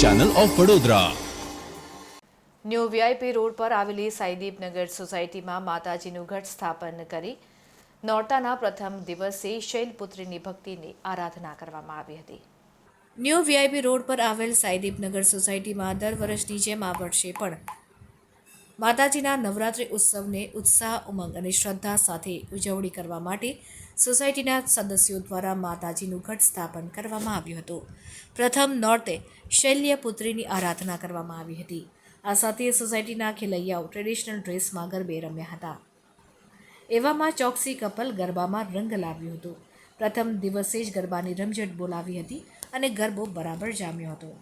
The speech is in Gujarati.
Channel of Vadodara new VIP road પર આવેલી સાઈદીપનગર સોસાયટીમાં માતાજીનું ઘટ સ્થાપન કરી નોરતાના પ્રથમ દિવસે શૈલપુત્રીની ભક્તિની આરાધના કરવામાં આવી હતી. ન્યૂ વીઆઈપી રોડ પર આવેલ સાઈદીપનગર સોસાયટીમાં દર વર્ષની જેમ આ વર્ષે પણ માતાજીના નવરાત્રિ ઉત્સવને ઉત્સાહ, ઉમંગ અને શ્રદ્ધા સાથે ઉજવણી કરવા માટે સોસાયટીના સદસ્યો દ્વારા માતાજીનું ઘટ સ્થાપન કરવામાં આવ્યું હતું. પ્રથમ નોરતે શૈલ્યપુત્રીની આરાધના કરવામાં આવી હતી. આ સાથે સોસાયટીના ખેલૈયાઓ ટ્રેડિશનલ ડ્રેસમાં ગરબે રમ્યા હતા. એવામાં ચોકસી કપલ ગરબામાં રંગ લાવ્યું હતું. પ્રથમ દિવસે જ ગરબાની રમઝટ બોલાવી હતી અને ગરબો બરાબર જામ્યો હતો.